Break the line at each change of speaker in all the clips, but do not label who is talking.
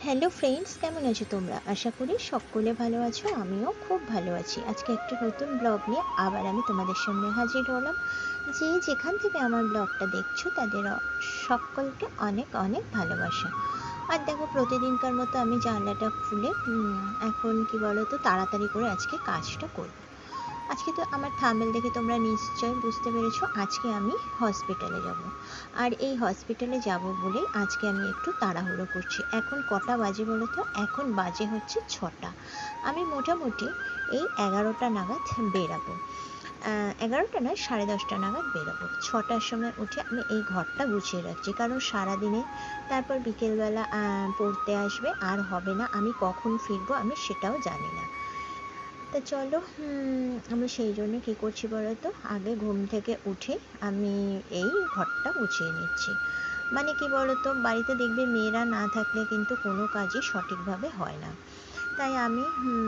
Hello friends কেমন আছো তোমরা? আশা করি সকলে ভালো আছো, আমিও খুব ভালো আছি। আজকে একটা নতুন ব্লগ নিয়ে আবার আমি তোমাদের সামনে হাজির হলাম, যে যেখান থেকে আমার ব্লগটা দেখছ, তাদের সকলকে অনেক অনেক ভালোবাসা। আর দেখো, প্রতিদিনকার মতো আমি জানলাটা খুলে এখন কি বলো তো তাড়াতাড়ি করে আজকে কাজটা করব। আজকে তো আমার থামেল দেখে তোমরা নিশ্চয় বুঝতে পেরেছ, আজকে আমি হসপিটালে যাব। আর এই হসপিটালে যাব বলে আজকে আমি একটু তাড়াহুড়ো করছি। এখন কটা বাজে বলো তো? এখন বাজে হচ্ছে ছটা। আমি মোটামুটি এই এগারোটা নাগাদ বেরাবো। এগারোটা নয়, সাড়ে দশটা নাগাদ বেরোবো। ছটার সময় উঠে আমি এই ঘরটা গুছিয়ে রাখছি। কারণ সারাদিনে তারপর বিকেলবেলা পড়তে আসবে, আর হবে না। আমি কখন ফিরবো আমি সেটাও জানি না। তা চলো আমি সেই জন্য কি করছি বলো তো আগে ঘুম থেকে উঠে আমি এই ঘরটা গুছিয়ে নিচ্ছি। মানে কি বলতো? বাড়িতে দেখবে মেয়েরা না থাকলে কিন্তু কোনো কাজই সঠিকভাবে হয় না। তাই আমি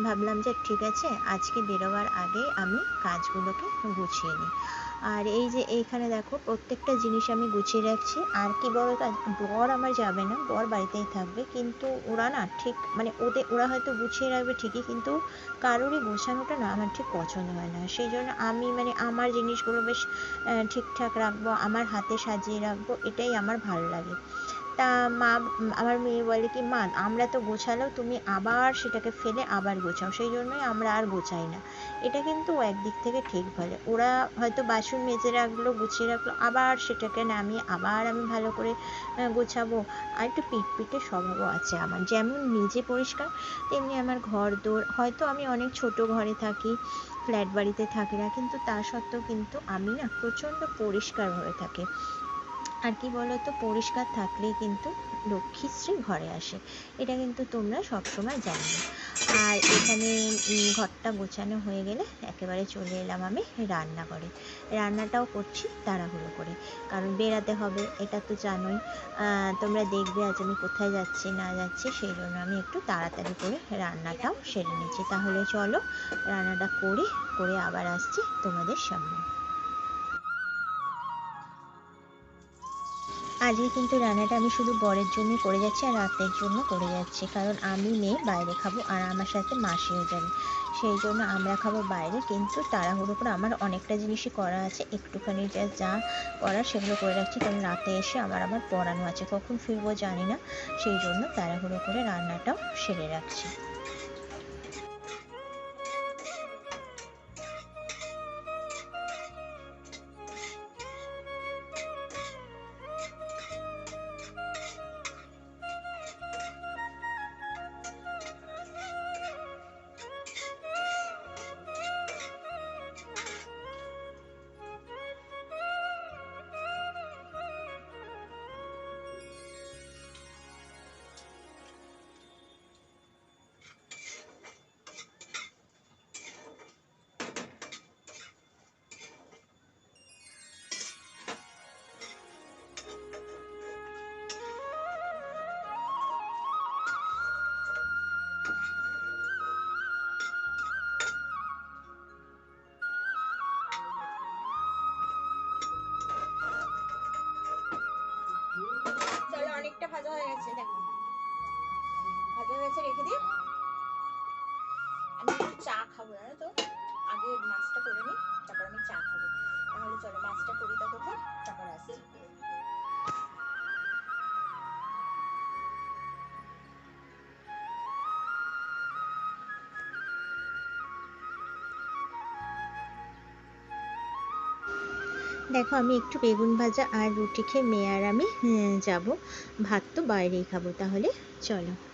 ভাবলাম যে ঠিক আছে, আজকে বেরোবার আগে আমি কাজগুলোকে গুছিয়ে নিই। আর এই যে এইখানে দেখো, প্রত্যেকটা জিনিস আমি গুছিয়ে রাখছি। আর কি বলো বর আমার যাবে না, বর বাড়িতেই থাকবে। কিন্তু ওরা না ঠিক মানে ওদের, ওরা হয়তো গুছিয়ে রাখবে ঠিকই, কিন্তু কারোরই গোছানোটা না আমার ঠিক পছন্দ হয় না। সেই জন্য আমি মানে আমার জিনিসগুলো বেশ ঠিকঠাক রাখব, আমার হাতে সাজিয়ে রাখব, এটাই আমার ভালো লাগে। তা মা, আমার মেয়ে বলে কি, মা, আমরা তো গোছালেও তুমি আবার সেটাকে ফেলে আবার গোছাও, সেই জন্যই আমরা আর গোছাই না। এটা কিন্তু একদিক থেকে ঠিক বলে। ওরা হয়তো বাসন মেজে রাখল, গুছিয়ে রাখল, আবার সেটাকে নামিয়ে আবার আমি ভালো করে গোছাবো। আর একটু পিটপিটে স্বভাবও আছে আমার। যেমন নিজে পরিষ্কার, তেমনি আমার ঘর দোর, হয়তো আমি অনেক ছোট ঘরে থাকি, ফ্ল্যাট বাড়িতে থাকি না, কিন্তু তা সত্ত্বেও কিন্তু আমি না প্রচণ্ড পরিষ্কার হয়ে থাকি। আর কি বলতো, পরিষ্কার থাকলেই কিন্তু লক্ষ্মীশ্রী ঘরে আসে। এটা কিন্তু তোমরা সবসময় জানো। আর এখানে ঘরটা গোছানো হয়ে গেলে একেবারে চলে এলাম আমি রান্নাঘরে। রান্নাটাও করছি তাড়াহুড়ো করে, কারণ বেরাতে হবে, এটা তো জানোই। তোমরা দেখবে আজ আমি কোথায় যাচ্ছি, না যাচ্ছি, সেই জন্য আমি একটু তাড়াতাড়ি করে রান্নাটাও সেরে নিচ্ছি। তাহলে চলো, রান্নাটা করি, করে আবার আসছি তোমাদের সামনে। আজকে কিন্তু রান্নাটা আমি শুধু বরের জন্য করে যাচ্ছি আর রাতের জন্য করে যাচ্ছি। কারণ আমি মেয়ে, বাইরে খাব আর আমার সাথে মাসিও যাবে সেই জন্য আমরা খাব বাইরে, কিন্তু তাড়াহুড়ো করে আমার অনেকটা জিনিসই করা আছে। একটুখানি যা যা করার সেগুলো করে রাখছি। কারণ রাতে এসে আমার আবার পড়ানো আছে। কখন ফিরবো জানি না। সেই জন্য তাড়াহুড়ো করে রান্নাটাও সেরে রাখছি। হয়ে দিই আমি চা খাব, জানো তো? আগে মাছটা করে নিই, তারপর আমি চা খাব। তাহলে চলো, মাছটা করি ততক্ষণ তারপর আসছি। দেখো, আমি একটু বেগুন ভাজা আর রুটি খেয়ে মেয়ে আর আমি যাব। ভাত তো বাইরেই খাব, তাহলে চলো।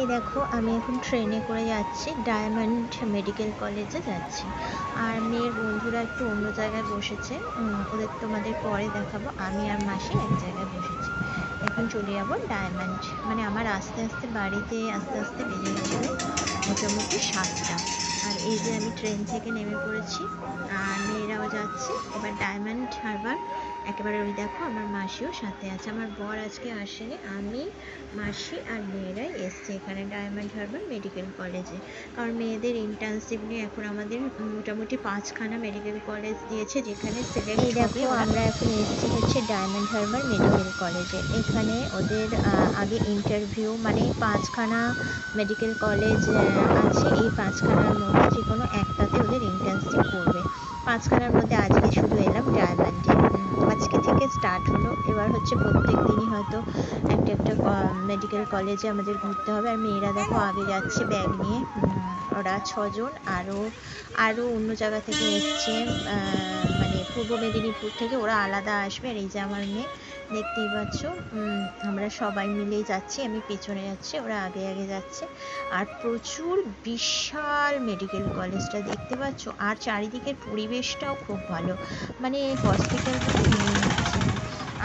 এই দেখো, আমি এখন ট্রেনে করে যাচ্ছি ডায়মন্ড মেডিকেল কলেজে যাচ্ছি। আর মেয়ের বন্ধুরা একটু অন্য জায়গায় বসেছে। ওদের তোমাদের পরে দেখাবো। আমি আর মাসি এক জায়গায় বসেছি। এখন চলে যাব ডায়মন্ড মানে আমার আস্তে আস্তে বাড়িতে আস্তে আস্তে বেজে গেছিল মোটামুটি সাতটা। আর এই যে আমি ট্রেন থেকে নেমে পড়েছি, আর মেয়েরাও যাচ্ছে। এবার ডায়মন্ড হারবার একেবারে ওই দেখো আমার মাসিও সাথে আছে। আমার বর আজকে আসেনি আমি মাসি আর মেয়েরাই এসছে এখানে ডায়মন্ড হারবার মেডিকেল কলেজে কারণ মেয়েদের ইন্টার্নশিপ নিয়ে এখন আমাদের মোটামুটি পাঁচখানা মেডিকেল কলেজ দিয়েছে যেখানে সিলেক্ট
এই দেখো আমরা এখন এসেছি হচ্ছে ডায়মন্ড হারবার মেডিকেল কলেজে এখানে ওদের আগে ইন্টারভিউ মানে পাঁচখানা মেডিকেল কলেজ আছে। এই পাঁচখানার মধ্যে যে কোনো একটাতে ওদের ইন্টার্নশিপ করবে। পাঁচখানার মধ্যে আজকে শুধু এলাম ডায়মন্ডে আজকে থেকে স্টার্ট হলো। এবার হচ্ছে প্রত্যেক দিনই হয়তো একটা একটা মেডিকেল কলেজে আমাদের ঘুরতে হবে। আর মেয়েরা দেখো আগে যাচ্ছে ব্যাগ নিয়ে। ওরা ছজন। আরও আরও অন্য জায়গা থেকে এসছে পূর্ব মেদিনীপুর থেকে ওরা আলাদা আসবে। আর এই যে আমার মেয়ে, দেখতেই পাচ্ছ আমরা সবাই মিলেই যাচ্ছি, আমি পেছনে যাচ্ছি, ওরা আগে আগে যাচ্ছে। আর প্রচুর বিশাল মেডিকেল কলেজটা দেখতে পাচ্ছ, আর চারিদিকের পরিবেশটাও খুব ভালো। মানে হসপিটালটা মনে হচ্ছে।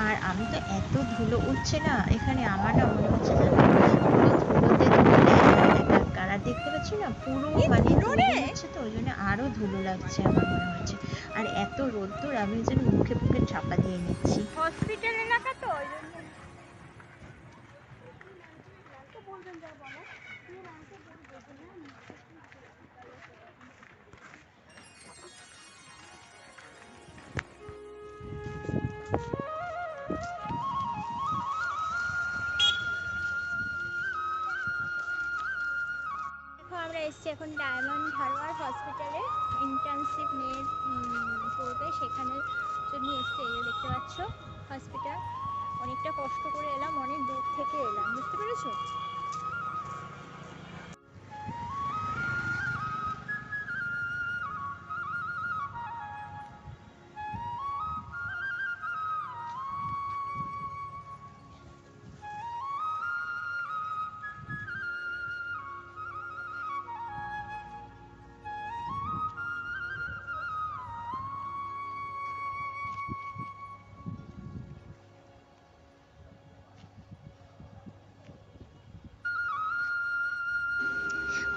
আর আমি তো এত ধুলো উঠছে না, এখানে আমার না মনে হচ্ছে যেন পুরো ধুলোতে ধুলোতে একাকার আর দেখতে পাচ্ছি না পুরো মানে ধুলো হচ্ছে তো ওই জন্য আরও ধুলো লাগছে আমার মনে হচ্ছে। আর এত রোদ্দুর আমি যেন মুখে মুখে চাপা দিয়ে নিচ্ছি।
হসপিটাল এলাকা তো ওই জন্য। এসেছি এখন ডায়মন্ড ধারওয়ার হসপিটালে। ইন্টার্নশিপ নিয়ে পড়বে। সেখানে জন্য এসছে, এই দেখতে পাচ্ছ, হসপিটাল। অনেকটা কষ্ট করে এলাম, অনেক দূর থেকে এলাম। বুঝতে পেরেছ?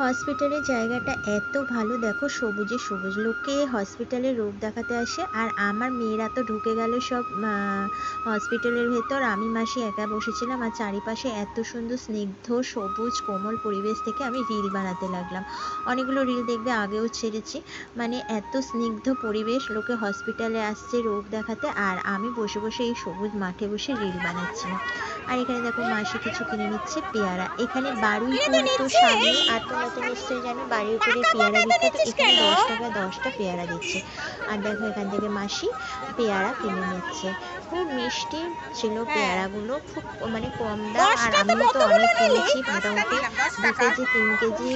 হসপিটালের জায়গাটা এত ভালো, দেখো সবুজে সবুজ লোকে হসপিটালে রোগ দেখাতে আসে। আর আমার মেয়েরা তো ঢুকে গেল সব হসপিটালের ভেতর। আমি মাসি একা বসেছিলাম আর চারিপাশে এত সুন্দর স্নিগ্ধ, সবুজ, কোমল পরিবেশ থেকে আমি রিল বানাতে লাগলাম। অনেকগুলো রিল দেখবে আগেও ছেড়েছি। মানে এত স্নিগ্ধ পরিবেশ, লোকে হসপিটালে আসছে রোগ দেখাতে। আর আমি বসে বসে এই সবুজ মাঠে বসে রিল বানাচ্ছিলাম। আর এখানে দেখো মাসি কিছু কিনে নিচ্ছে পেয়ারা। এখানে বারুইপুর তো সামনে আর তো নিশ্চয়ই জানো বারুইপুরে পেয়ারা বিখ্যাত এখানে দশ টাকা দশটা পেয়ারা দিচ্ছে। আর দেখো এখান থেকে মাসি পেয়ারা কিনে নিচ্ছে। খুব মিষ্টি ছিল পেয়ারাগুলো খুব মানে কম দাম আর আমি তো অনেক কিনেছি মোটামুটি দু কেজি তিন কেজি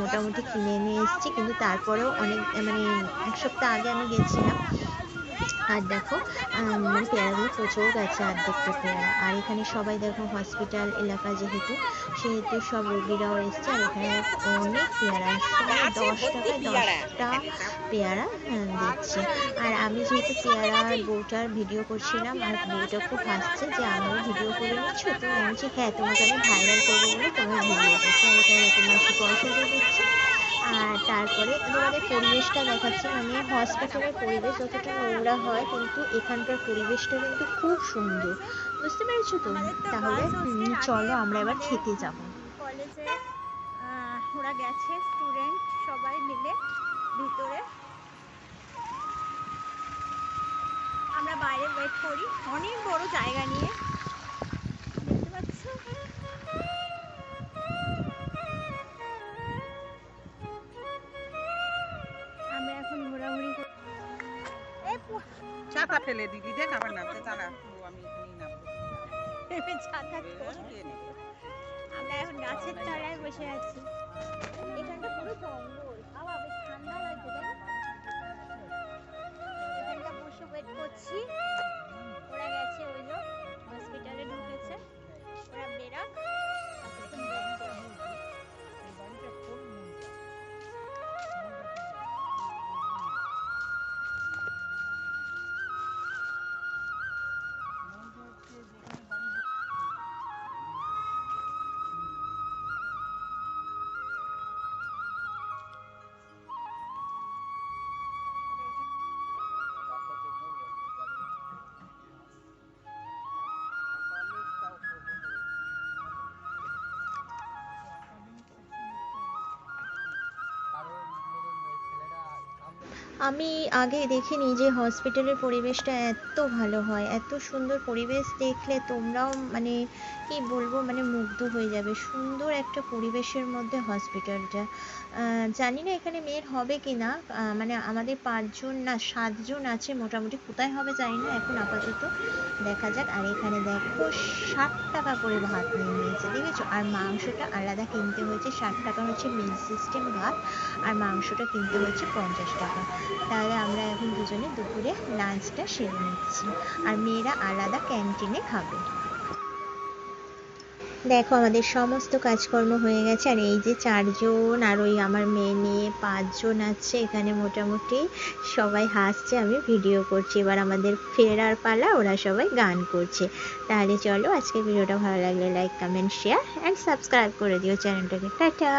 মোটামুটি কিনে নিয়ে এসেছি। কিন্তু তারপরেও অনেক মানে এক সপ্তাহ আগে আমি গেছিলাম। আর দেখো মানে পেয়ারাগুলো প্রচুর গেছে অর্ধেকটা পেয়ারা। আর এখানে সবাই দেখো হসপিটাল এলাকা যেহেতু সেহেতু সব রোগীরাও এসছে। আর এখানে অনেক পেয়ারা দশ টাকায় দশটা পেয়ারা। আহ, দিচ্ছে। আর আমি যেহেতু পেয়ারার বউটার ভিডিও করছিলাম আর বউটা খুব হাসছে যে আমিও ভিডিও করে নিচ্ছ। তো আমি বলছি হ্যাঁ তোমাকে আমি ভাইরাল করব বলে তোমার ভিডিও করছি। আর এখানে মাসি পয়সা দিয়ে দিচ্ছে। আর তারপরে তোমাদের পরিবেশটা দেখাচ্ছি। মানে হসপিটালের পরিবেশ যতটা নোংরা হয় কিন্তু এখানকার পরিবেশটা কিন্তু খুব সুন্দর। বুঝতে পেরেছ তো? তাহলে চলো আমরা এবার খেতে যাব।
কলেজে ওরা গেছে স্টুডেন্ট সবাই মিলে ভিতরে। আমরা বাইরে ওয়েট করি। অনেক বড় জায়গা নিয়ে।
ছাতা ফেলে দিদি দেখ আবার নামতে দাঁড়া আমি
ছাতা। আমরা এখন গাছের তলায় বসে আছি। এখানটা পুরো জঙ্গল। হাওয়া বেশ ঠান্ডা লাগছে এখানটা বসে ওয়েট করছি।
আমি আগে দেখিনি যে হসপিটালের পরিবেশটা এত ভালো হয়, এত সুন্দর পরিবেশ দেখলে তোমরাও মানে কি বলব মানে মুগ্ধ হয়ে যাবে। সুন্দর একটা পরিবেশের মধ্যে হসপিটালটা জানি না এখানে মেয়ের হবে কি না মানে আমাদের পাঁচজন না, সাতজন আছে মোটামুটি। কোথায় হবে জানি না এখন আপাতত। দেখা যাক। আর এখানে দেখো, ষাট টাকা করে ভাত নিয়ে নিয়েছে, দেখেছ? আর মাংসটা আলাদা কিনতে হয়েছে। ষাট টাকা হচ্ছে মিল সিস্টেম ভাত, আর মাংসটা কিনতে হয়েছে পঞ্চাশ টাকা। তাহলে আমরা এখন দুজনে দুপুরে লাঞ্চটা সেরে নিচ্ছি। আর মেয়েরা আলাদা ক্যান্টিনে খাবে। দেখো, আমাদের সমস্ত কাজকর্ম হয়ে গেছে। আর এই যে চারজন আর ওই আমার মেয়ে নিয়ে পাঁচজন আছে, এখানে মোটামুটি সবাই হাসছে, আমি ভিডিও করছি। এবার আমাদের ফেরার পালা, ওরা সবাই গান করছে। তাহলে চলো আজকে ভিডিওটা ভালো লাগলে like comment share and subscribe করে দিও চ্যানেলটাকে। টাটা!